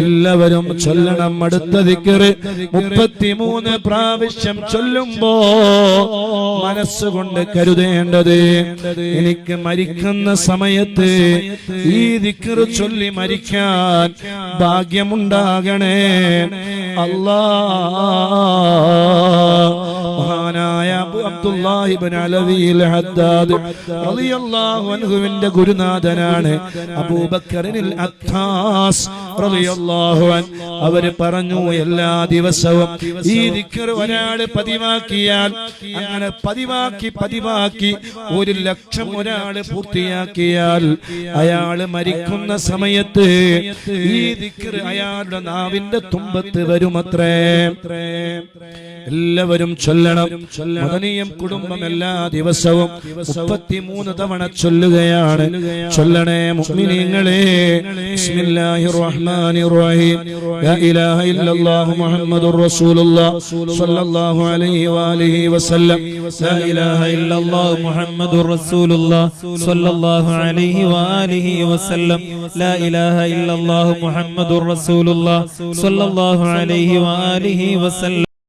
എല്ലാവരും ചൊല്ലണം. അടുത്ത ദിക്കറ് മുപ്പത്തിമൂന്ന് പ്രാവശ്യം ചൊല്ലുമ്പോ മനസ്സുകൊണ്ട് കരുതേണ്ടത് എനിക്ക് മരിക്കുന്ന സമയത്ത് ഈ ദിക്കറ് ചൊല്ലി മരിക്കാൻ ഭാഗ്യമുണ്ടാകണേ. അല്ലാ മഹാനായ അബു അബ്ദുല്ലാഹിബ്ൻ അലവിയിൽ ഹദ്ദാദ് റളിയല്ലാഹു അൻഹുവിന്റെ ഗുരുനാഥനാണ് അബൂബക്കറിനിൽ അത്താസ് അവർ പറഞ്ഞു എല്ലാ ദിവസവും ഈ ദിക്ർ ഒരാൾ പതിവാക്കിയാൽ അങ്ങനെ പതിവാക്കി പതിവാക്കി ഒരു ലക്ഷം ഒരാൾ പൂർത്തിയാക്കിയാൽ അയാൾ മരിക്കുന്ന സമയത്ത് ഈ ദിക്ർ അയാളുടെ നാവിന്റെ തുമ്പത്ത് വരുമത്രേ. എല്ലാവരും ചൊല്ലണം. മദനീയം കുടുംബം എല്ലാ ദിവസവും മുപ്പത്തിമൂന്ന് തവണ ചൊല്ലുകയാണ്. ചൊല്ലണേ മുഅ്മിനീങ്ങളെ ബിസ്മില്ലാഹിർ الرحمن الرحيم. لا إله إلا الله محمد رسول الله صلى الله عليه وآله وسلم. لا إله إلا الله محمد رسول الله صلى الله عليه وآله وسلم. لا إله إلا الله محمد رسول الله صلى الله عليه وآله وسلم.